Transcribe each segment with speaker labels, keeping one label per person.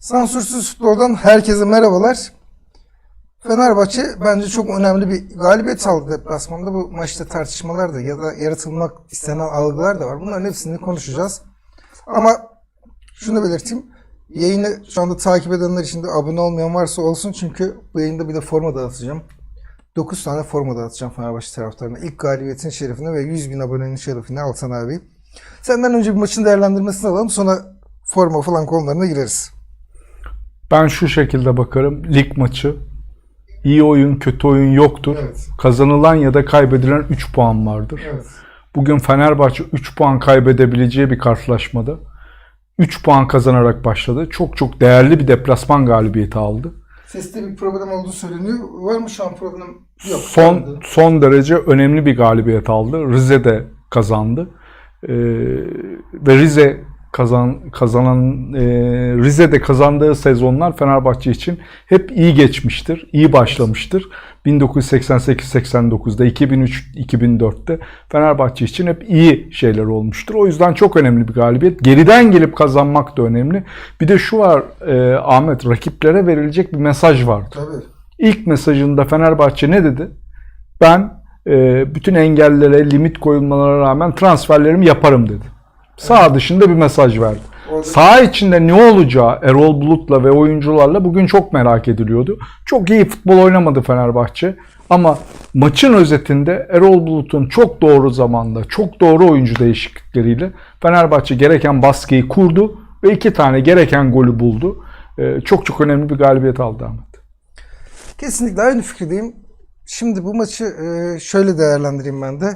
Speaker 1: Sansürsüz futboldan herkese merhabalar. Fenerbahçe bence çok önemli bir galibiyet aldı deplasmanda. Bu maçta tartışmalar da ya da yaratılmak istenen algılar da var. Bunların hepsini konuşacağız. Ama şunu belirteyim. Yayını şu anda takip edenler için de abone olmayan varsa olsun. Çünkü bu yayında bir de forma dağıtacağım. 9 tane forma dağıtacağım Fenerbahçe taraftarına. İlk galibiyetin şerefine ve 100 bin abonenin şerefine Altan abi. Senden önce bir maçın değerlendirmesini alalım. Sonra forma falan konularına gireriz.
Speaker 2: Ben şu şekilde bakarım. Lig maçı. İyi oyun, kötü oyun yoktur.
Speaker 1: Evet.
Speaker 2: Kazanılan ya da kaybedilen 3 puan vardır.
Speaker 1: Evet.
Speaker 2: Bugün Fenerbahçe 3 puan kaybedebileceği bir karşılaşmada 3 puan kazanarak başladı. Çok çok değerli bir deplasman galibiyeti aldı.
Speaker 1: Seste bir problem olduğu söyleniyor. Var mı şu an problem? Yok.
Speaker 2: Son son derece önemli bir galibiyet aldı. Rize de kazandı. Ee, ve Rize kazan kazanan e, Rize'de kazandığı sezonlar Fenerbahçe için hep iyi geçmiştir, iyi başlamıştır. 1988-89'da, 2003-2004'te Fenerbahçe için hep iyi şeyler olmuştur. O yüzden çok önemli bir galibiyet. Geriden gelip kazanmak da önemli. Bir de şu var e, Ahmet, rakiplere verilecek bir mesaj vardı.
Speaker 1: Tabii.
Speaker 2: İlk mesajında Fenerbahçe ne dedi? Ben e, bütün engellere, limit koyulmalara rağmen transferlerimi yaparım dedi. Sağ dışında bir mesaj verdi.
Speaker 1: Orada-
Speaker 2: Sağ içinde ne olacağı Erol Bulut'la ve oyuncularla bugün çok merak ediliyordu. Çok iyi futbol oynamadı Fenerbahçe. Ama maçın özetinde Erol Bulut'un çok doğru zamanda, çok doğru oyuncu değişiklikleriyle Fenerbahçe gereken baskıyı kurdu ve iki tane gereken golü buldu. E, çok çok önemli bir galibiyet aldı Ahmet.
Speaker 1: Kesinlikle aynı fikirdeyim. Şimdi bu maçı e, şöyle değerlendireyim ben de.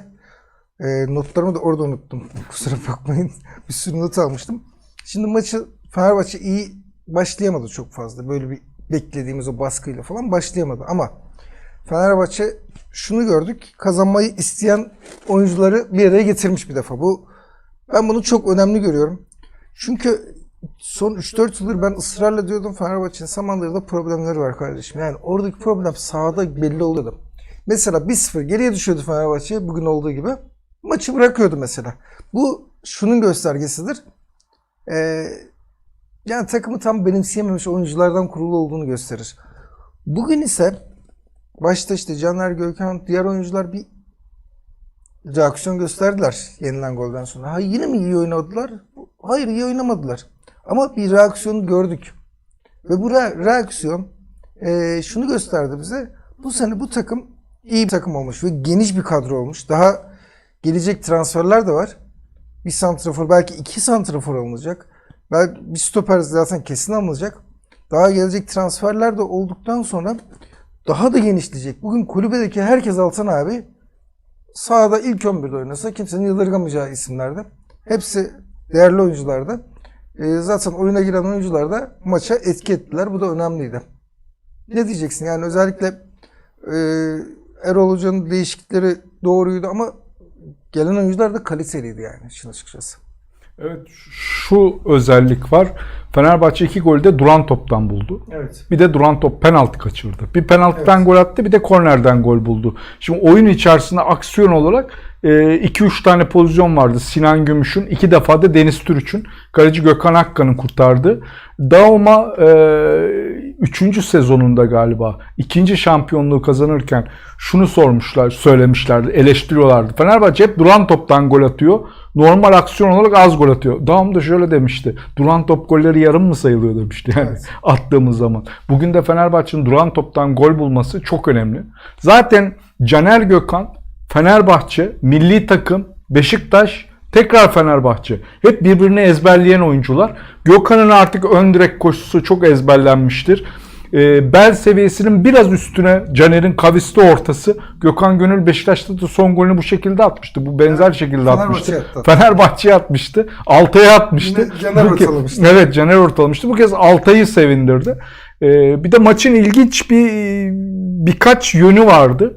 Speaker 1: E, notlarımı da orada unuttum. Kusura bakmayın. Bir sürü not almıştım. Şimdi maçı Fenerbahçe iyi başlayamadı çok fazla. Böyle bir beklediğimiz o baskıyla falan başlayamadı. Ama Fenerbahçe şunu gördük. Kazanmayı isteyen oyuncuları bir araya getirmiş bir defa. Bu ben bunu çok önemli görüyorum. Çünkü son 3-4 yıldır ben ısrarla diyordum Fenerbahçe'nin Samandıra'da problemleri var kardeşim. Yani oradaki problem sahada belli oluyordu. Mesela 1-0 geriye düşüyordu Fenerbahçe bugün olduğu gibi. Maçı bırakıyordu mesela. Bu şunun göstergesidir. Ee, yani takımı tam benimseyememiş oyunculardan kurulu olduğunu gösterir. Bugün ise başta işte Caner Gökhan diğer oyuncular bir reaksiyon gösterdiler yenilen golden sonra. Ha yine mi iyi oynadılar? Hayır iyi oynamadılar. Ama bir reaksiyon gördük. Ve bu re- reaksiyon eee, şunu gösterdi bize. Bu sene bu takım iyi bir takım olmuş ve geniş bir kadro olmuş. Daha gelecek transferler de var. Bir santrafor belki iki santrafor alınacak. Belki bir stoper zaten kesin alınacak. Daha gelecek transferler de olduktan sonra daha da genişleyecek. Bugün kulübedeki herkes Altan abi sahada ilk 11'de oynasa kimsenin yadırgamayacağı isimlerde. Hepsi değerli oyunculardı. Ee, zaten oyuna giren oyuncular da maça etki ettiler. Bu da önemliydi. Ne diyeceksin? Yani özellikle e, Erol Hoca'nın değişiklikleri doğruydu ama gelen oyuncular da kaliteliydi yani açıkçası.
Speaker 2: Evet şu özellik var. Fenerbahçe iki golü de duran toptan buldu.
Speaker 1: Evet.
Speaker 2: Bir de duran top penaltı kaçırdı. Bir penaltıdan
Speaker 1: Evet.
Speaker 2: gol attı bir de kornerden gol buldu. Şimdi oyun içerisinde aksiyon olarak 2-3 tane pozisyon vardı. Sinan Gümüş'ün, iki defa da Deniz Türüç'ün, kaleci Gökhan Akkan'ın kurtardığı. Dauma 3. sezonunda galiba ikinci şampiyonluğu kazanırken şunu sormuşlar, söylemişlerdi, eleştiriyorlardı. Fenerbahçe hep duran toptan gol atıyor. Normal aksiyon olarak az gol atıyor. Daum da şöyle demişti. Duran top golleri yarım mı sayılıyor demişti yani
Speaker 1: Evet.
Speaker 2: attığımız zaman. Bugün de Fenerbahçe'nin duran toptan gol bulması çok önemli. Zaten Caner Gökhan, Fenerbahçe, milli takım, Beşiktaş, tekrar Fenerbahçe. Hep birbirini ezberleyen oyuncular. Gökhan'ın artık ön direk koşusu çok ezberlenmiştir. Ee, bel seviyesinin biraz üstüne Caner'in kavisli ortası. Gökhan Gönül Beşiktaş'ta da son golünü bu şekilde atmıştı. Bu benzer şekilde
Speaker 1: Fenerbahçe'ye
Speaker 2: atmıştı.
Speaker 1: attı.
Speaker 2: Fenerbahçe'ye atmıştı. Altay'a atmıştı.
Speaker 1: Caner ortalamıştı.
Speaker 2: Evet Caner ortalamıştı. Bu kez Altay'ı sevindirdi. Ee, bir de maçın ilginç bir birkaç yönü vardı.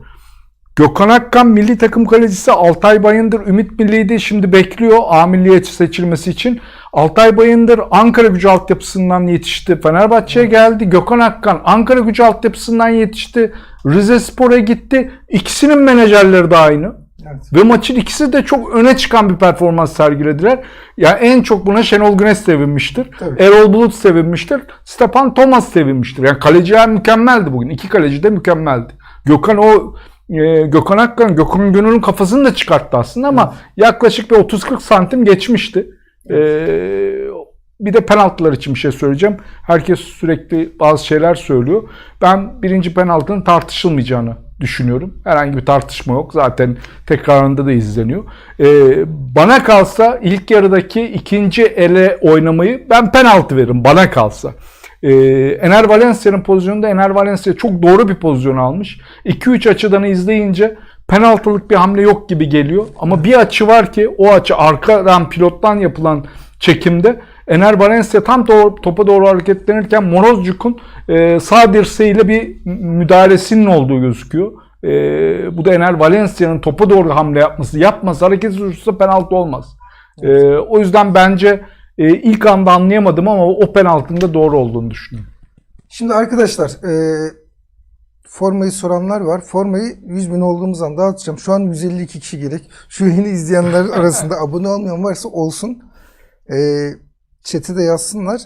Speaker 2: Gökhan Akkan milli takım kalecisi Altay Bayındır Ümit Milli'ydi. Şimdi bekliyor A milliye seçilmesi için. Altay Bayındır Ankara gücü altyapısından yetişti. Fenerbahçe'ye geldi. Gökhan Akkan Ankara gücü altyapısından yetişti. Rize Spor'a gitti. İkisinin menajerleri de aynı.
Speaker 1: Evet.
Speaker 2: Ve maçın ikisi de çok öne çıkan bir performans sergilediler. Yani en çok buna Şenol Güneş sevinmiştir.
Speaker 1: Tabii.
Speaker 2: Erol Bulut sevinmiştir. Stepan Thomas sevinmiştir. Yani kaleciler mükemmeldi bugün. İki kaleci de mükemmeldi. Gökhan o e, Gökhan Akkan, Gökhan Gönül'ün kafasını da çıkarttı aslında ama yaklaşık bir 30-40 santim geçmişti. E, bir de penaltılar için bir şey söyleyeceğim. Herkes sürekli bazı şeyler söylüyor. Ben birinci penaltının tartışılmayacağını düşünüyorum. Herhangi bir tartışma yok. Zaten tekrarında da izleniyor. Ee, bana kalsa ilk yarıdaki ikinci ele oynamayı ben penaltı veririm. Bana kalsa. Ee, Ener Valencia'nın pozisyonunda Ener Valencia çok doğru bir pozisyon almış. 2-3 açıdan izleyince penaltılık bir hamle yok gibi geliyor. Ama bir açı var ki o açı arkadan pilottan yapılan çekimde Ener Valencia tam doğru, topa doğru hareketlenirken Morozcuk'un e, sağ dirseğiyle bir müdahalesinin olduğu gözüküyor. E, bu da Ener Valencia'nın topa doğru hamle yapması. Yapmasa hareket olursa penaltı olmaz. E, o yüzden bence e, ilk anda anlayamadım ama o penaltının da doğru olduğunu düşünüyorum.
Speaker 1: Şimdi arkadaşlar e, formayı soranlar var. Formayı 100 bin olduğumuz anda dağıtacağım. Şu an 152 kişi gerek. Şu yeni izleyenler arasında abone olmayan varsa olsun. E, chat'e de yazsınlar.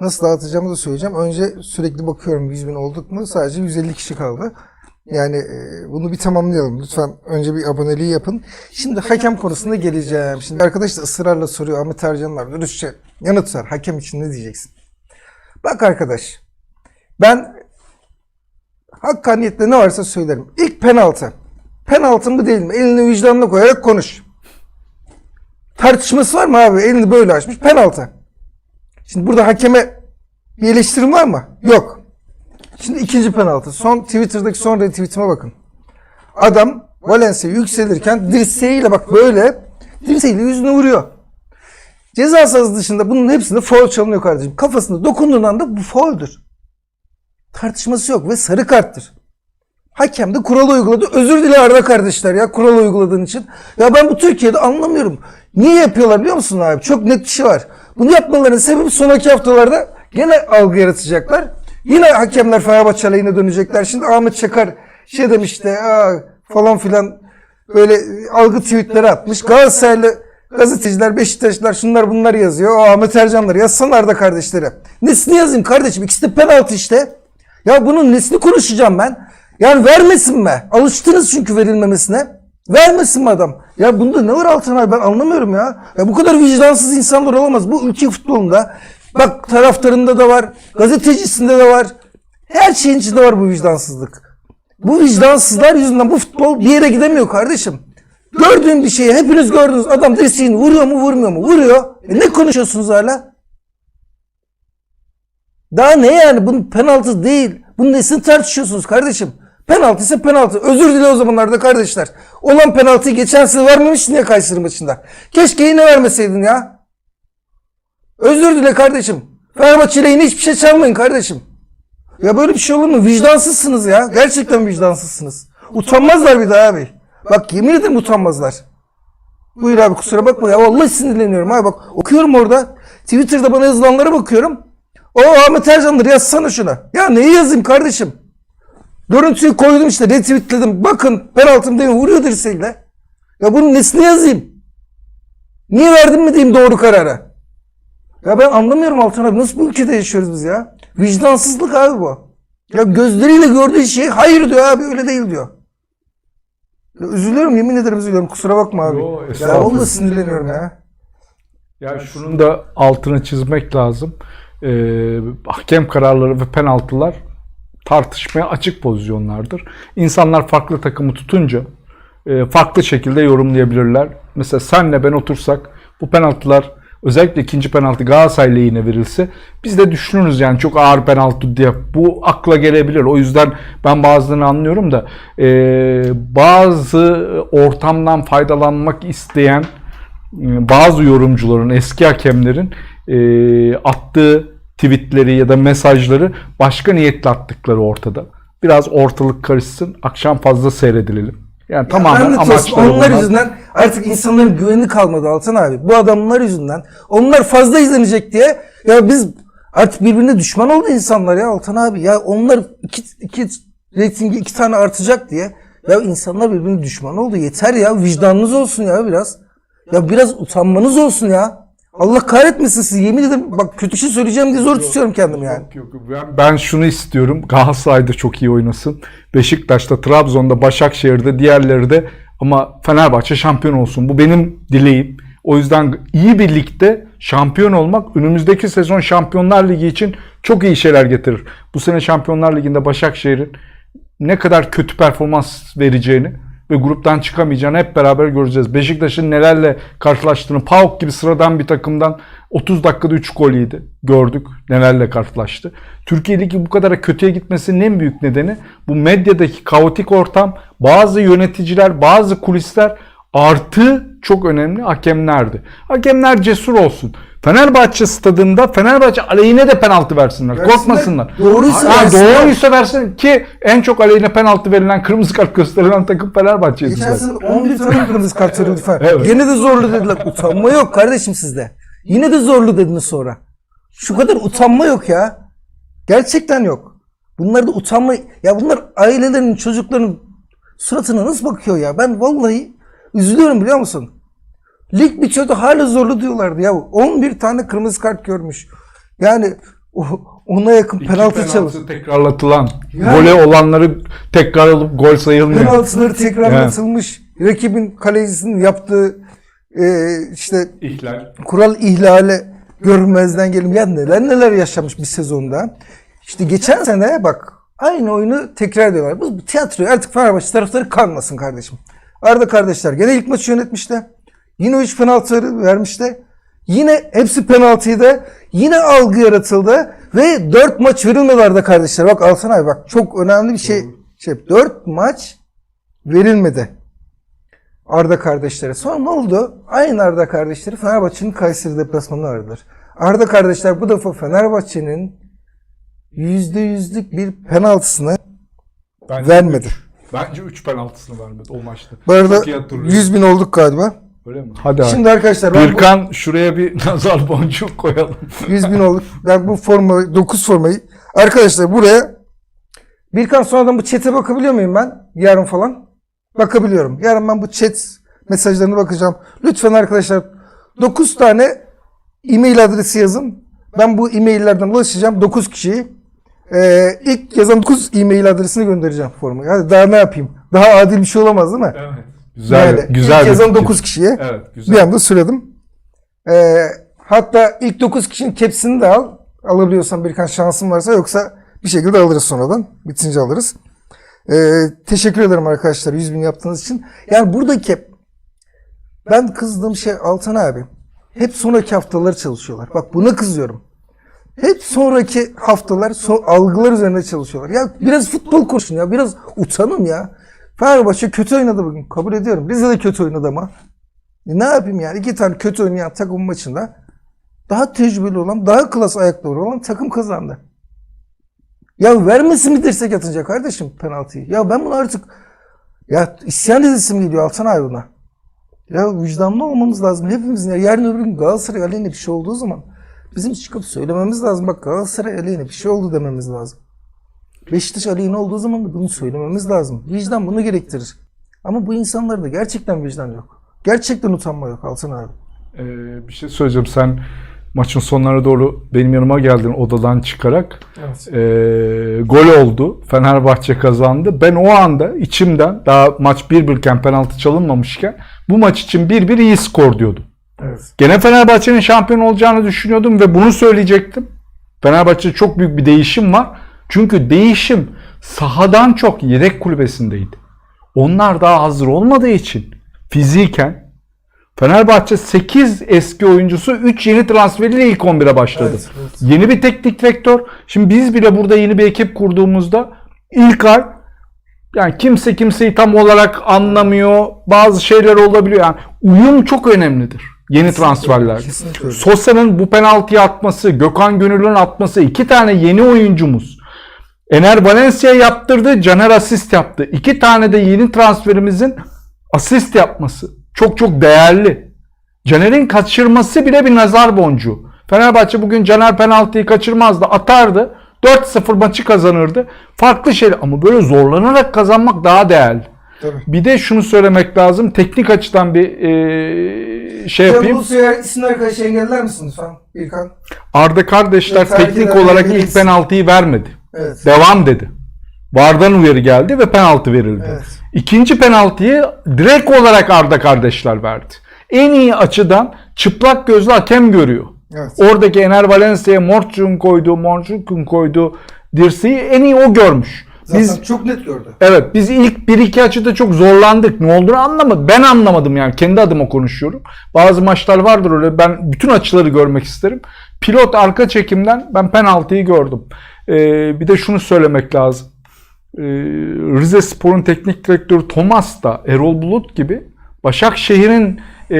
Speaker 1: Nasıl dağıtacağımı da söyleyeceğim. Önce sürekli bakıyorum 100 bin olduk mu? Sadece 150 kişi kaldı. Yani e, bunu bir tamamlayalım. Lütfen önce bir aboneliği yapın. Şimdi hakem konusunda geleceğim. Şimdi arkadaş da ısrarla soruyor. Ahmet Ercan var. Dürüstçe yanıt ver. Hakem için ne diyeceksin? Bak arkadaş. Ben hakkaniyetle ne varsa söylerim. İlk penaltı. Penaltı mı değil mi? Elini vicdanına koyarak konuş. Tartışması var mı abi? Elini böyle açmış. Penaltı. Şimdi burada hakeme bir eleştirim var mı? Yok. Şimdi ikinci penaltı. Son Twitter'daki son retweetime bakın. Adam Valencia yükselirken dirseğiyle bak böyle dirseğiyle yüzüne vuruyor. Ceza sahası dışında bunun hepsinde foul çalınıyor kardeşim. Kafasında dokunduğun anda bu fauldür. Tartışması yok ve sarı karttır. Hakem de kural uyguladı. Özür dile Arda kardeşler ya kural uyguladığın için. Ya ben bu Türkiye'de anlamıyorum. Niye yapıyorlar biliyor musun abi? Çok net bir şey var. Bunu yapmalarının sebebi sonraki haftalarda gene algı yaratacaklar. Yine hakemler Fenerbahçe aleyhine dönecekler. Şimdi Ahmet Çakar şey demişti falan filan böyle algı tweetleri atmış. Galatasaraylı gazeteciler, Beşiktaşlılar şunlar bunlar yazıyor. O Ahmet Ercanlar yazsınlar da kardeşleri. Nesini yazayım kardeşim? İkisi de penaltı işte. Ya bunun nesini konuşacağım ben? Yani vermesin mi? Alıştınız çünkü verilmemesine. Vermesin mi adam? Ya bunda ne var Altan abi ben anlamıyorum ya. Ya bu kadar vicdansız insanlar olamaz. Bu ülke futbolunda bak taraftarında da var, gazetecisinde de var. Her şeyin içinde var bu vicdansızlık. Bu vicdansızlar yüzünden bu futbol bir yere gidemiyor kardeşim. Gördüğün bir şeyi hepiniz gördünüz. Adam dirseğini vuruyor mu vurmuyor mu? Vuruyor. E ne konuşuyorsunuz hala? Daha ne yani? Bunun penaltı değil. Bunun nesini tartışıyorsunuz kardeşim? Penaltı ise penaltı. Özür dile o zamanlarda kardeşler. Olan penaltıyı geçen sene vermemiştin ya Kayseri maçında. Keşke yine vermeseydin ya. Özür dile kardeşim. Fenerbahçe ile yine hiçbir şey çalmayın kardeşim. Ya böyle bir şey olur mu? Vicdansızsınız ya. Gerçekten vicdansızsınız. Utanmazlar bir daha abi. Bak yemin ederim utanmazlar. Buyur abi kusura bakma ya. Vallahi sinirleniyorum abi. Bak okuyorum orada. Twitter'da bana yazılanlara bakıyorum. O Ahmet Ercan'dır yazsana şuna. Ya neyi yazayım kardeşim? Görüntüyü koydum işte retweetledim. Bakın penaltım değil? Vuruyor dirseğiyle. Ya bunun nesini yazayım? Niye verdim mi diyeyim doğru kararı? Ya ben anlamıyorum Altan abi. Nasıl bu ülkede yaşıyoruz biz ya? Vicdansızlık abi bu. Ya gözleriyle gördüğü şey hayır diyor abi öyle değil diyor. Ya üzülüyorum yemin ederim üzülüyorum. Kusura bakma abi.
Speaker 2: Yo,
Speaker 1: ya vallahi sinirleniyorum ya.
Speaker 2: Ya şunun da altını çizmek lazım. Ee, hakem kararları ve penaltılar tartışmaya açık pozisyonlardır. İnsanlar farklı takımı tutunca e, farklı şekilde yorumlayabilirler. Mesela senle ben otursak bu penaltılar özellikle ikinci penaltı Galatasaray lehine verilse biz de düşünürüz yani çok ağır penaltı diye. Bu akla gelebilir. O yüzden ben bazılarını anlıyorum da e, bazı ortamdan faydalanmak isteyen e, bazı yorumcuların, eski hakemlerin e, attığı tweetleri ya da mesajları başka niyetle attıkları ortada. Biraz ortalık karışsın, akşam fazla seyredilelim. Yani tamamen
Speaker 1: Lanet olsun.
Speaker 2: amaçları
Speaker 1: Onlar
Speaker 2: bunlar.
Speaker 1: yüzünden artık insanların güveni kalmadı Altan abi. Bu adamlar yüzünden. Onlar fazla izlenecek diye ya biz artık birbirine düşman oldu insanlar ya Altan abi. Ya onlar iki, iki reytingi iki tane artacak diye. Ya insanlar birbirine düşman oldu. Yeter ya. Vicdanınız olsun ya biraz. Ya biraz utanmanız olsun ya. Allah kahretmesin sizi. Yemin ederim bak kötü şey söyleyeceğim diye zor tutuyorum kendimi yani.
Speaker 2: Yok, yok. Ben, ben şunu istiyorum. Galatasaray'da çok iyi oynasın. Beşiktaş'ta, Trabzon'da, Başakşehir'de, diğerleri de ama Fenerbahçe şampiyon olsun. Bu benim dileğim. O yüzden iyi bir ligde şampiyon olmak önümüzdeki sezon Şampiyonlar Ligi için çok iyi şeyler getirir. Bu sene Şampiyonlar Ligi'nde Başakşehir'in ne kadar kötü performans vereceğini ve gruptan çıkamayacağını hep beraber göreceğiz. Beşiktaş'ın nelerle karşılaştığını, PAOK gibi sıradan bir takımdan 30 dakikada 3 gol yedi. Gördük nelerle karşılaştı. Türkiye Ligi bu kadar kötüye gitmesinin en büyük nedeni bu medyadaki kaotik ortam, bazı yöneticiler, bazı kulisler artı çok önemli hakemlerdi. Hakemler cesur olsun. Fenerbahçe stadında Fenerbahçe aleyhine de penaltı versinler.
Speaker 1: Versinler.
Speaker 2: Korkmasınlar.
Speaker 1: Doğruysa
Speaker 2: Ha,
Speaker 1: versinler.
Speaker 2: doğruysa versin ki en çok aleyhine penaltı verilen kırmızı kart gösterilen takım Fenerbahçe'ydi
Speaker 1: Geçen
Speaker 2: zaten.
Speaker 1: sene 11 tane kırmızı kart verildi falan.
Speaker 2: Evet.
Speaker 1: Gene de zorlu dediler. Utanma yok kardeşim sizde. Yine de zorlu dediniz sonra. Şu kadar utanma yok ya. Gerçekten yok. Bunlarda utanma... Ya bunlar ailelerin, çocukların suratına nasıl bakıyor ya? Ben vallahi üzülüyorum biliyor musun? Lig bitiyordu hala zorlu diyorlardı ya. 11 tane kırmızı kart görmüş. Yani ona yakın
Speaker 2: İki
Speaker 1: penaltı çalış.
Speaker 2: tekrarlatılan,
Speaker 1: Yani-
Speaker 2: gole olanları tekrar alıp gol sayılmıyor.
Speaker 1: Penaltıları tekrarlatılmış. Rakibin kalecisinin yaptığı e, işte
Speaker 2: İhlal.
Speaker 1: kural ihlali görmezden gelin. Ya neler neler yaşamış bir sezonda. İşte geçen sene bak aynı oyunu tekrar ediyorlar. Bu, tiyatroyu artık Fenerbahçe taraftarı kanmasın kardeşim. Arda kardeşler gene ilk maçı yönetmişti. Yine o üç penaltıları vermişti. Yine hepsi penaltıydı. Yine algı yaratıldı. Ve dört maç verilmedi kardeşler. Bak Altan abi bak çok önemli bir şey. şey dört maç verilmedi. Arda kardeşlere. Sonra ne oldu? Aynı Arda kardeşleri Fenerbahçe'nin Kayseri deplasmanını aradılar. Arda kardeşler bu defa Fenerbahçe'nin yüzde yüzlük bir penaltısını
Speaker 2: Bence
Speaker 1: vermedi.
Speaker 2: üç. Bence 3 penaltısını vermedi o maçta.
Speaker 1: Bu arada
Speaker 2: Çok iyi hatırlıyorum.
Speaker 1: 100 bin olduk galiba.
Speaker 2: Öyle mi? Hadi abi.
Speaker 1: Şimdi arkadaşlar ben bu-
Speaker 2: Birkan şuraya bir nazar boncuğu koyalım.
Speaker 1: 100 bin olduk. Ben bu forma 9 formayı arkadaşlar buraya Birkan sonradan bu chat'e bakabiliyor muyum ben? Yarın falan. Bakabiliyorum. Yarın ben bu chat mesajlarına bakacağım. Lütfen arkadaşlar 9 tane e-mail adresi yazın. Ben bu e-maillerden ulaşacağım 9 kişiyi. Ee, ilk yazan 9 e-mail adresini göndereceğim formayı. Hadi daha ne yapayım? Daha adil bir şey olamaz değil mi?
Speaker 2: Evet. Güzel,
Speaker 1: Yani
Speaker 2: güzel
Speaker 1: ilk yazan
Speaker 2: fikir.
Speaker 1: 9 kişiye
Speaker 2: Evet, güzel.
Speaker 1: bir anda söyledim. Ee, hatta ilk 9 kişinin hepsini de al. Alabiliyorsan birkaç şansın varsa yoksa bir şekilde alırız sonradan. Bitince alırız. Ee, teşekkür ederim arkadaşlar 100 bin yaptığınız için. Yani buradaki ben kızdığım şey Altan abi. Hep sonraki haftalar çalışıyorlar. Bak buna kızıyorum. Hep sonraki haftalar son, algılar üzerine çalışıyorlar. Ya biraz futbol konuşun ya. Biraz utanın ya. Fenerbahçe kötü oynadı bugün. Kabul ediyorum. Rize de kötü oynadı ama. E ne yapayım yani? İki tane kötü oynayan takım maçında daha tecrübeli olan, daha klas ayakları olan takım kazandı. Ya vermesin mi dirsek atınca kardeşim penaltıyı? Ya ben bunu artık ya isyan edesim geliyor Altan abi buna. Ya vicdanlı olmamız lazım. Hepimizin ya yarın öbür gün Galatasaray aleyhine bir şey olduğu zaman bizim çıkıp söylememiz lazım. Bak Galatasaray aleyhine bir şey oldu dememiz lazım. Beşiktaş aleyhine olduğu zaman da bunu söylememiz lazım. Vicdan bunu gerektirir. Ama bu insanlarda gerçekten vicdan yok. Gerçekten utanma yok Altan abi.
Speaker 2: Ee, bir şey söyleyeceğim. Sen maçın sonlarına doğru benim yanıma geldin odadan çıkarak.
Speaker 1: Evet.
Speaker 2: Ee, gol oldu. Fenerbahçe kazandı. Ben o anda içimden daha maç 1-1 iken penaltı çalınmamışken bu maç için 1-1 iyi skor diyordum.
Speaker 1: Evet.
Speaker 2: Gene Fenerbahçe'nin şampiyon olacağını düşünüyordum ve bunu söyleyecektim. Fenerbahçe'de çok büyük bir değişim var. Çünkü değişim sahadan çok yedek kulübesindeydi. Onlar daha hazır olmadığı için fiziken Fenerbahçe 8 eski oyuncusu 3 yeni transferiyle ilk 11'e başladı.
Speaker 1: Evet, evet.
Speaker 2: Yeni bir teknik vektör. Şimdi biz bile burada yeni bir ekip kurduğumuzda ilk ay yani kimse kimseyi tam olarak anlamıyor. Bazı şeyler olabiliyor. Yani uyum çok önemlidir. Yeni transferler. Sosa'nın bu penaltıyı atması, Gökhan Gönül'ün atması, iki tane yeni oyuncumuz. Ener Valencia yaptırdı, Caner asist yaptı. İki tane de yeni transferimizin asist yapması çok çok değerli. Caner'in kaçırması bile bir nazar boncuğu. Fenerbahçe bugün Caner penaltıyı kaçırmazdı, atardı. 4-0 maçı kazanırdı. Farklı şey ama böyle zorlanarak kazanmak daha değerli.
Speaker 1: Tabii.
Speaker 2: Bir de şunu söylemek lazım. Teknik açıdan bir e, şey
Speaker 1: Ya
Speaker 2: yapayım.
Speaker 1: bu sefer isim arkadaşı engeller misin lütfen İlkan?
Speaker 2: Arda kardeşler
Speaker 1: Terk
Speaker 2: teknik olarak ilk penaltıyı vermedi.
Speaker 1: Evet.
Speaker 2: Devam dedi. Vardan uyarı geldi ve penaltı verildi.
Speaker 1: Evet.
Speaker 2: İkinci penaltıyı direkt olarak Arda kardeşler verdi. En iyi açıdan çıplak gözlü hakem görüyor.
Speaker 1: Evet.
Speaker 2: Oradaki Ener Valencia'ya Morçuk'un koyduğu, Morçuk'un koyduğu dirseği en iyi o görmüş.
Speaker 1: Zaten
Speaker 2: Biz
Speaker 1: çok net gördü.
Speaker 2: Evet biz ilk 1-2 açıda çok zorlandık. Ne olduğunu anlamadım. Ben anlamadım yani. Kendi adıma konuşuyorum. Bazı maçlar vardır öyle. Ben bütün açıları görmek isterim. Pilot arka çekimden ben penaltıyı gördüm. Ee, bir de şunu söylemek lazım. Ee, Rize Spor'un teknik direktörü Thomas da Erol Bulut gibi Başakşehir'in ee,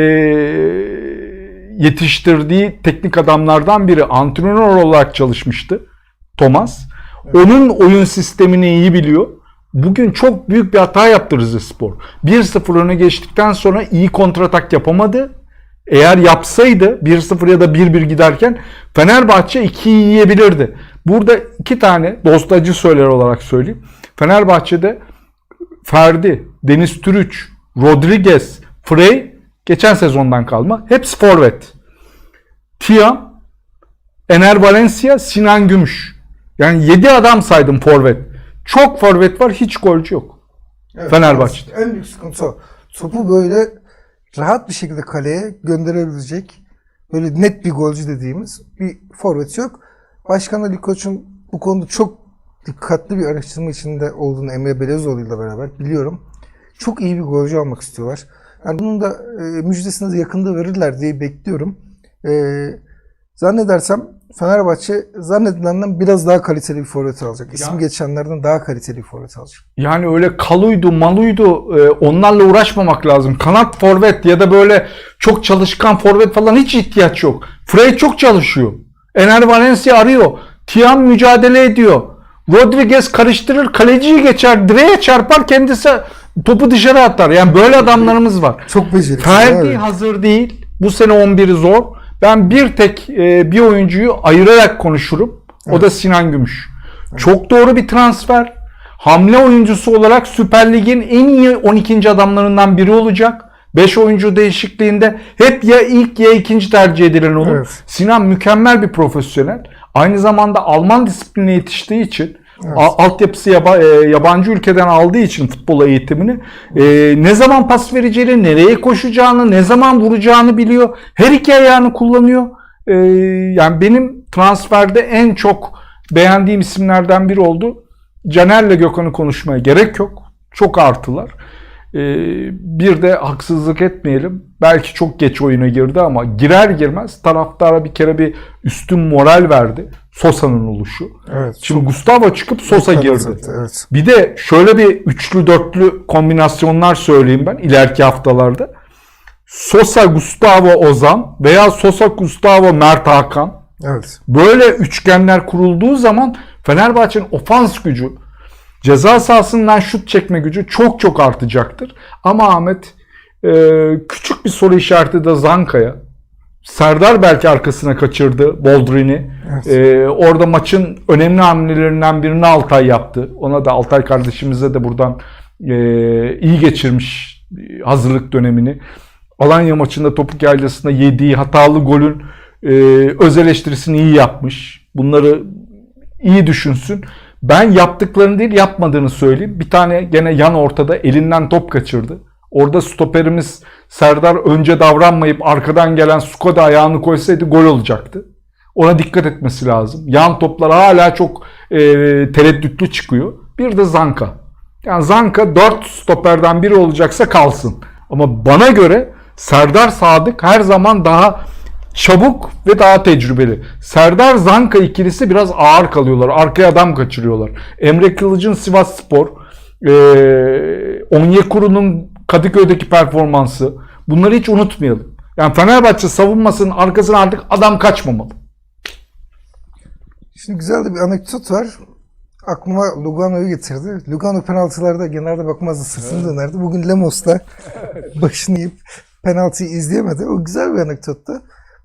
Speaker 2: yetiştirdiği teknik adamlardan biri antrenör olarak çalışmıştı. Thomas. Onun oyun sistemini iyi biliyor. Bugün çok büyük bir hata yaptı Rizespor. 1-0 öne geçtikten sonra iyi kontratak yapamadı. Eğer yapsaydı 1-0 ya da 1-1 giderken Fenerbahçe 2'yi yiyebilirdi. Burada iki tane dostacı söyler olarak söyleyeyim. Fenerbahçe'de Ferdi, Deniz Türüç, Rodriguez, Frey geçen sezondan kalma. Hepsi forvet. Tiam, Ener Valencia, Sinan Gümüş. Yani 7 adam saydım forvet. Çok forvet var, hiç golcü yok.
Speaker 1: Evet,
Speaker 2: Fenerbahçe'de.
Speaker 1: En büyük sıkıntı o. Topu böyle rahat bir şekilde kaleye gönderebilecek böyle net bir golcü dediğimiz bir forvet yok. Başkan Ali Koç'un bu konuda çok dikkatli bir araştırma içinde olduğunu Emre Belezoğlu ile beraber biliyorum. Çok iyi bir golcü almak istiyorlar. Yani bunun da e, müjdesini de yakında verirler diye bekliyorum. E, zannedersem Fenerbahçe zannedilenden biraz daha kaliteli bir forvet alacak. İsim
Speaker 2: Ya-
Speaker 1: geçenlerden daha kaliteli bir forvet alacak.
Speaker 2: Yani öyle kaluydu, maluydu e, onlarla uğraşmamak lazım. Kanat forvet ya da böyle çok çalışkan forvet falan hiç ihtiyaç yok. Frey çok çalışıyor. Ener Valencia arıyor. Tiam mücadele ediyor. Rodriguez karıştırır, kaleciyi geçer, direğe çarpar, kendisi topu dışarı atar. Yani böyle adamlarımız var.
Speaker 1: Çok becerikli.
Speaker 2: Ferdi
Speaker 1: evet.
Speaker 2: hazır değil. Bu sene 11'i zor. Ben bir tek e, bir oyuncuyu ayırarak konuşurum. O da Sinan Gümüş. Çok doğru bir transfer. Hamle oyuncusu olarak Süper Lig'in en iyi 12. adamlarından biri olacak. 5 oyuncu değişikliğinde hep ya ilk ya ikinci tercih edilen olur.
Speaker 1: Evet.
Speaker 2: Sinan mükemmel bir profesyonel. Aynı zamanda Alman disiplinine yetiştiği için a- altyapısı yaba- e, yabancı ülkeden aldığı için futbol eğitimini e, ne zaman pas vereceğini, nereye koşacağını, ne zaman vuracağını biliyor. Her iki ayağını kullanıyor. E, yani benim transferde en çok beğendiğim isimlerden biri oldu. Caner'le Gökhan'ı konuşmaya gerek yok. Çok artılar. Ee, bir de haksızlık etmeyelim. Belki çok geç oyuna girdi ama girer girmez taraftara bir kere bir üstün moral verdi. Sosa'nın oluşu.
Speaker 1: Evet.
Speaker 2: Şimdi Gustavo çıkıp Sosa girdi.
Speaker 1: Evet.
Speaker 2: Bir de şöyle bir üçlü dörtlü kombinasyonlar söyleyeyim ben ileriki haftalarda. Sosa Gustavo Ozan veya Sosa Gustavo Mert Hakan.
Speaker 1: Evet.
Speaker 2: Böyle üçgenler kurulduğu zaman Fenerbahçe'nin ofans gücü, ceza sahasından şut çekme gücü çok çok artacaktır. Ama Ahmet e, küçük bir soru işareti de Zanka'ya. Serdar belki arkasına kaçırdı Boldrin'i.
Speaker 1: Evet.
Speaker 2: E, orada maçın önemli hamlelerinden birini Altay yaptı. Ona da Altay kardeşimize de buradan e, iyi geçirmiş hazırlık dönemini. Alanya maçında topuk yaylasında yediği hatalı golün e, öz eleştirisini iyi yapmış. Bunları iyi düşünsün. Ben yaptıklarını değil yapmadığını söyleyeyim. Bir tane gene yan ortada elinden top kaçırdı. Orada stoperimiz Serdar önce davranmayıp arkadan gelen Skoda ayağını koysaydı gol olacaktı. Ona dikkat etmesi lazım. Yan toplar hala çok e, tereddütlü çıkıyor. Bir de Zanka. Yani Zanka 4 stoperden biri olacaksa kalsın. Ama bana göre Serdar Sadık her zaman daha çabuk ve daha tecrübeli. Serdar Zanka ikilisi biraz ağır kalıyorlar. Arkaya adam kaçırıyorlar. Emre Kılıç'ın Sivas Spor, ee, Onyekuru'nun Kadıköy'deki performansı. Bunları hiç unutmayalım. Yani Fenerbahçe savunmasının arkasına artık adam kaçmamalı.
Speaker 1: Şimdi güzel de bir anekdot var. Aklıma Lugano'yu getirdi. Lugano penaltılarda genelde bakmazdı sırtını dönerdi. Bugün Lemos'ta başını yiyip penaltıyı izleyemedi. O güzel bir anekdottu.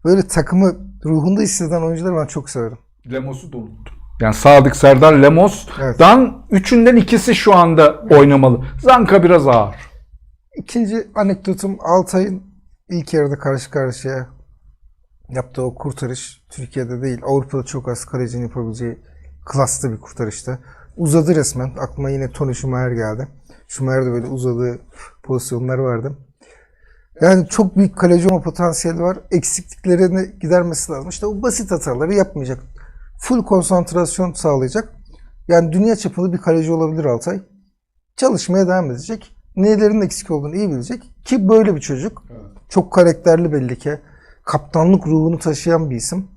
Speaker 1: Böyle takımı ruhunda hisseden oyuncuları ben çok severim.
Speaker 2: Lemos'u da unuttum. Yani Sadık Serdar Lemos'dan üçünden ikisi şu anda oynamalı. Zanka biraz ağır.
Speaker 1: İkinci anekdotum Altay'ın ilk yarıda karşı karşıya yaptığı o kurtarış Türkiye'de değil Avrupa'da çok az kalecinin yapabileceği klasta bir kurtarıştı. Uzadı resmen. Aklıma yine Tony Schumacher geldi. Schumacher'de böyle uzadığı pozisyonlar vardı. Yani çok büyük kaleci olma potansiyeli var. Eksikliklerini gidermesi lazım. İşte o basit hataları yapmayacak. Full konsantrasyon sağlayacak. Yani dünya çapında bir kaleci olabilir Altay. Çalışmaya devam edecek. Nelerin eksik olduğunu iyi bilecek. Ki böyle bir çocuk. Çok karakterli belli ki. Kaptanlık ruhunu taşıyan bir isim.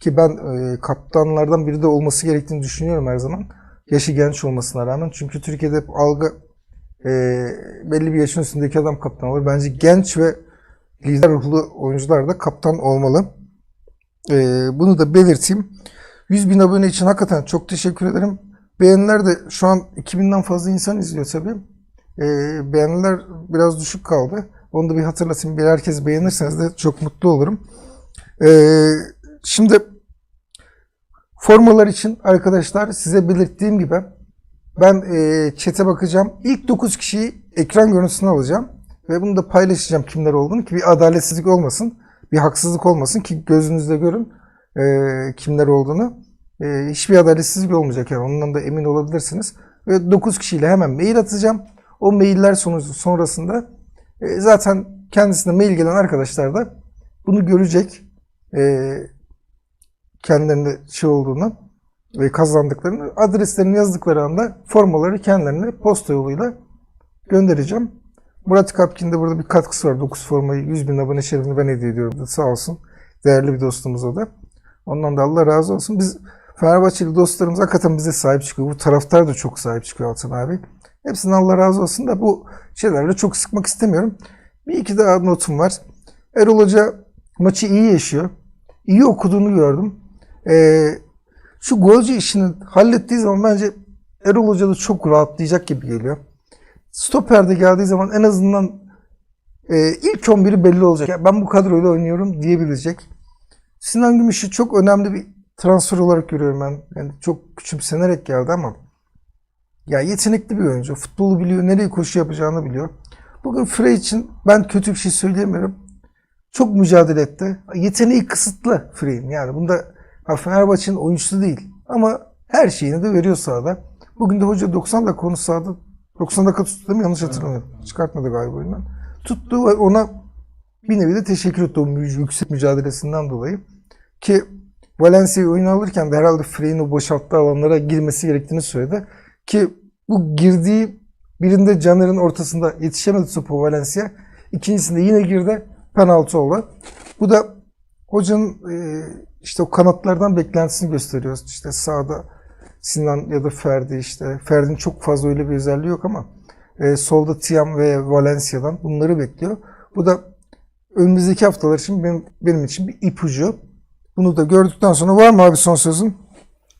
Speaker 1: Ki ben e, kaptanlardan biri de olması gerektiğini düşünüyorum her zaman. Yaşı genç olmasına rağmen. Çünkü Türkiye'de hep algı e, belli bir yaşın üstündeki adam kaptan olur. Bence genç ve lider ruhlu oyuncular da kaptan olmalı. E, bunu da belirteyim. 100 bin abone için hakikaten çok teşekkür ederim. Beğeniler de şu an 2000'den fazla insan izliyor tabii. E, beğeniler biraz düşük kaldı. Onu da bir hatırlatayım. Bir herkes beğenirseniz de çok mutlu olurum. E, şimdi formalar için arkadaşlar size belirttiğim gibi ben e, chat'e bakacağım. İlk 9 kişiyi ekran görüntüsüne alacağım. Ve bunu da paylaşacağım kimler olduğunu ki bir adaletsizlik olmasın. Bir haksızlık olmasın ki gözünüzde görün e, kimler olduğunu. E, hiçbir adaletsizlik olmayacak yani ondan da emin olabilirsiniz. Ve 9 kişiyle hemen mail atacağım. O mailler sonucu sonrasında e, zaten kendisine mail gelen arkadaşlar da bunu görecek. E, kendilerine şey olduğunu kazandıklarını adreslerini yazdıkları anda formaları kendilerine posta yoluyla göndereceğim. Murat Kapkin de burada bir katkısı var. 9 formayı 100 bin abone şerefini ben hediye ediyorum. Sağ olsun. Değerli bir dostumuz o da. Ondan da Allah razı olsun. Biz Fenerbahçeli dostlarımız hakikaten bize sahip çıkıyor. Bu taraftar da çok sahip çıkıyor Altın abi. Hepsinden Allah razı olsun da bu şeylerle çok sıkmak istemiyorum. Bir iki daha notum var. Erol Hoca maçı iyi yaşıyor. İyi okuduğunu gördüm. Ee, şu golcü işini hallettiği zaman bence Erol Hoca da çok rahatlayacak gibi geliyor. Stopper'de geldiği zaman en azından e, ilk 11'i belli olacak. Ya ben bu kadroyla oynuyorum diyebilecek. Sinan Gümüş'ü çok önemli bir transfer olarak görüyorum ben. Yani çok küçümsenerek geldi ama ya yetenekli bir oyuncu. Futbolu biliyor, nereye koşu yapacağını biliyor. Bugün Frey için ben kötü bir şey söyleyemiyorum. Çok mücadele etti. Yeteneği kısıtlı Frey'in. Yani bunda ha, Fenerbahçe'nin oyuncusu değil. Ama her şeyini de veriyor sahada. Bugün de hoca 90 dakika onu sahada 90 dakika tuttu değil mi? Yanlış hatırlamıyorum. Çıkartmadı galiba oyundan. Tuttu ve ona bir nevi de teşekkür etti o yüksek mücadelesinden dolayı. Ki Valencia'yı oyuna alırken de herhalde Frey'in o boşalttığı alanlara girmesi gerektiğini söyledi. Ki bu girdiği birinde Caner'in ortasında yetişemedi topu Valencia. İkincisinde yine girdi. Penaltı oldu. Bu da hocanın e, işte o kanatlardan beklentisini gösteriyor. İşte sağda Sinan ya da Ferdi işte. Ferdi'nin çok fazla öyle bir özelliği yok ama e, solda Tiam ve Valencia'dan bunları bekliyor. Bu da önümüzdeki haftalar için benim, benim için bir ipucu. Bunu da gördükten sonra var mı abi son sözün?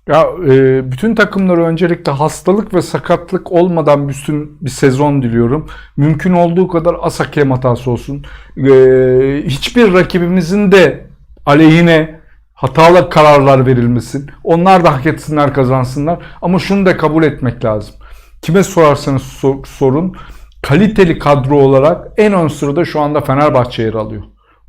Speaker 2: Ya e, bütün takımlara öncelikle hastalık ve sakatlık olmadan bütün bir sezon diliyorum. Mümkün olduğu kadar az hakem hatası olsun. E, hiçbir rakibimizin de aleyhine hatalı kararlar verilmesin. Onlar da hak etsinler kazansınlar. Ama şunu da kabul etmek lazım. Kime sorarsanız sor- sorun kaliteli kadro olarak en ön sırada şu anda Fenerbahçe yer alıyor.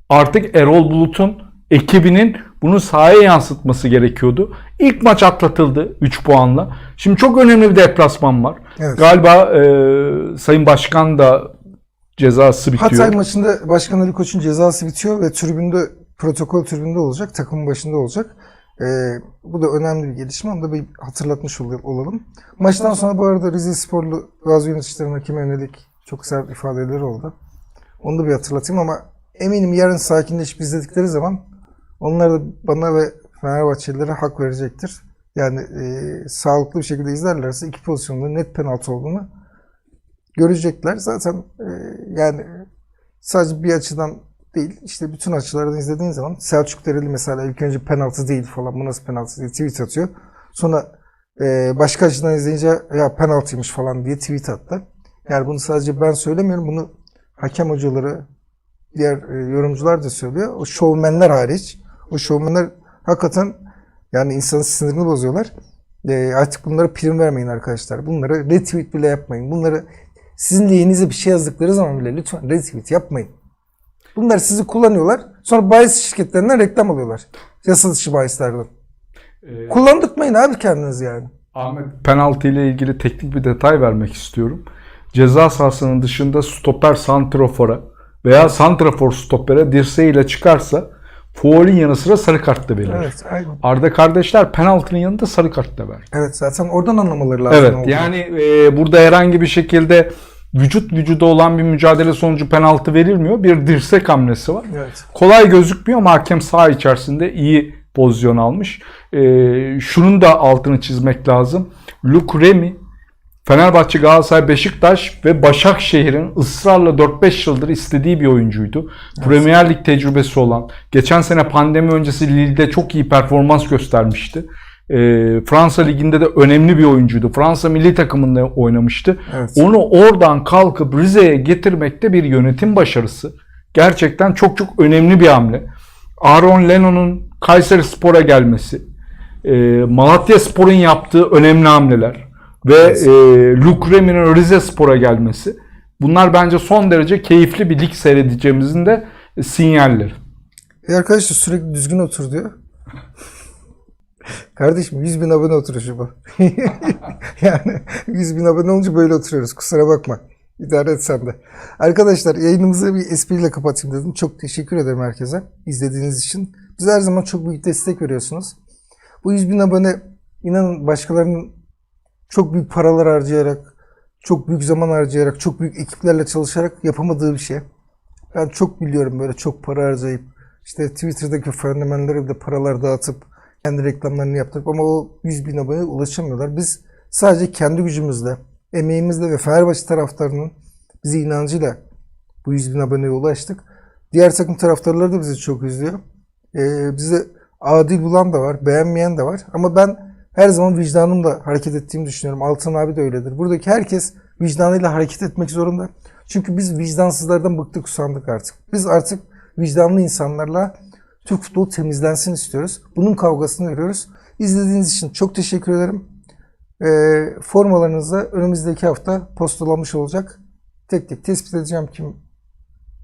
Speaker 2: Artık Erol Bulut'un ekibinin bunu sahaya yansıtması gerekiyordu. İlk maç atlatıldı 3 puanla. Şimdi çok önemli bir deplasman var.
Speaker 1: Evet.
Speaker 2: Galiba e, Sayın Başkan da cezası bitiyor.
Speaker 1: Hatay maçında Başkan Ali Koç'un cezası bitiyor ve tribünde protokol tribünde olacak. Takımın başında olacak. Ee, bu da önemli bir gelişme. Onu da bir hatırlatmış ol- olalım. Maçtan sonra bu arada Rize Sporlu bazı yöneticilerin hakeme yönelik çok sert ifadeleri oldu. Onu da bir hatırlatayım ama eminim yarın sakinleşip izledikleri zaman onlar da bana ve Fenerbahçelilere hak verecektir. Yani e, sağlıklı bir şekilde izlerlerse iki pozisyonda net penaltı olduğunu görecekler. Zaten e, yani sadece bir açıdan değil işte bütün açılardan izlediğin zaman Selçuk Dereli mesela ilk önce penaltı değil falan bu nasıl penaltı diye tweet atıyor. Sonra e, başka açıdan izleyince ya penaltıymış falan diye tweet attı. Yani bunu sadece ben söylemiyorum. Bunu hakem hocaları, diğer e, yorumcular da söylüyor. O şovmenler hariç. O şovmenler hakikaten Yani insanın sinirini bozuyorlar. Ee, artık bunlara prim vermeyin arkadaşlar. Bunları retweet bile yapmayın. Bunları sizin lehinize bir şey yazdıkları zaman bile lütfen retweet yapmayın. Bunlar sizi kullanıyorlar. Sonra bahis şirketlerinden reklam alıyorlar. Yasa dışı bahislerden.
Speaker 2: Ee,
Speaker 1: Kullandırtmayın abi kendinizi yani.
Speaker 2: Ahmet penaltı ile ilgili teknik bir detay vermek istiyorum. Ceza sahasının dışında stoper santrafora veya santrafor stopere dirseğiyle çıkarsa faulün yanı sıra sarı kart da verir.
Speaker 1: Evet, aynen.
Speaker 2: Arda kardeşler penaltının yanında sarı kart da ver.
Speaker 1: Evet zaten oradan anlamaları lazım.
Speaker 2: Evet
Speaker 1: olduğunu.
Speaker 2: yani e, burada herhangi bir şekilde vücut vücuda olan bir mücadele sonucu penaltı verilmiyor. Bir dirsek hamlesi var.
Speaker 1: Evet.
Speaker 2: Kolay gözükmüyor ama hakem saha içerisinde iyi pozisyon almış. Ee, şunun da altını çizmek lazım. Luke Remy, Fenerbahçe, Galatasaray, Beşiktaş ve Başakşehir'in ısrarla 4-5 yıldır istediği bir oyuncuydu. Premier Lig tecrübesi olan, geçen sene pandemi öncesi Lille'de çok iyi performans göstermişti. Ee, Fransa Ligi'nde de önemli bir oyuncuydu. Fransa milli takımında oynamıştı.
Speaker 1: Evet.
Speaker 2: Onu oradan kalkıp Rize'ye getirmekte bir yönetim başarısı. Gerçekten çok çok önemli bir hamle. Aaron Lennon'un Kayseri Spor'a gelmesi, e, Malatya Spor'un yaptığı önemli hamleler ve e, Luke Remy'nin Rize Spor'a gelmesi. Bunlar bence son derece keyifli bir lig seyredeceğimizin de sinyalleri.
Speaker 1: E arkadaşlar sürekli düzgün otur diyor. Kardeşim 100 bin abone oturuşu bu. yani 100 bin abone olunca böyle oturuyoruz. Kusura bakma. İdare et sen de. Arkadaşlar yayınımızı bir espriyle kapatayım dedim. Çok teşekkür ederim herkese izlediğiniz için. Bize her zaman çok büyük destek veriyorsunuz. Bu 100 bin abone inanın başkalarının çok büyük paralar harcayarak, çok büyük zaman harcayarak, çok büyük ekiplerle çalışarak yapamadığı bir şey. Ben çok biliyorum böyle çok para harcayıp işte Twitter'daki fenomenlere de paralar dağıtıp kendi reklamlarını yaptırıp ama o 100 bin aboneye ulaşamıyorlar. Biz sadece kendi gücümüzle, emeğimizle ve Fenerbahçe taraftarının bize inancıyla bu 100 bin aboneye ulaştık. Diğer takım taraftarları da bizi çok izliyor. Ee, bize adil bulan da var, beğenmeyen de var. Ama ben her zaman vicdanımla hareket ettiğimi düşünüyorum. Altan abi de öyledir. Buradaki herkes vicdanıyla hareket etmek zorunda. Çünkü biz vicdansızlardan bıktık usandık artık. Biz artık vicdanlı insanlarla Türk futbolu temizlensin istiyoruz. Bunun kavgasını veriyoruz. İzlediğiniz için çok teşekkür ederim. Ee, formalarınız da önümüzdeki hafta postalanmış olacak. Tek tek tespit edeceğim kim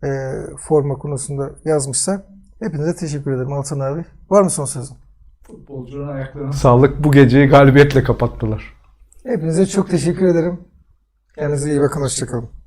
Speaker 1: e, forma konusunda yazmışsa. Hepinize teşekkür ederim Altan abi. Var mı son sözün?
Speaker 2: Futbolcunun ayaklarına sağlık. Bu geceyi galibiyetle kapattılar.
Speaker 1: Hepinize çok teşekkür ederim. Kendinize iyi bakın. Hoşçakalın.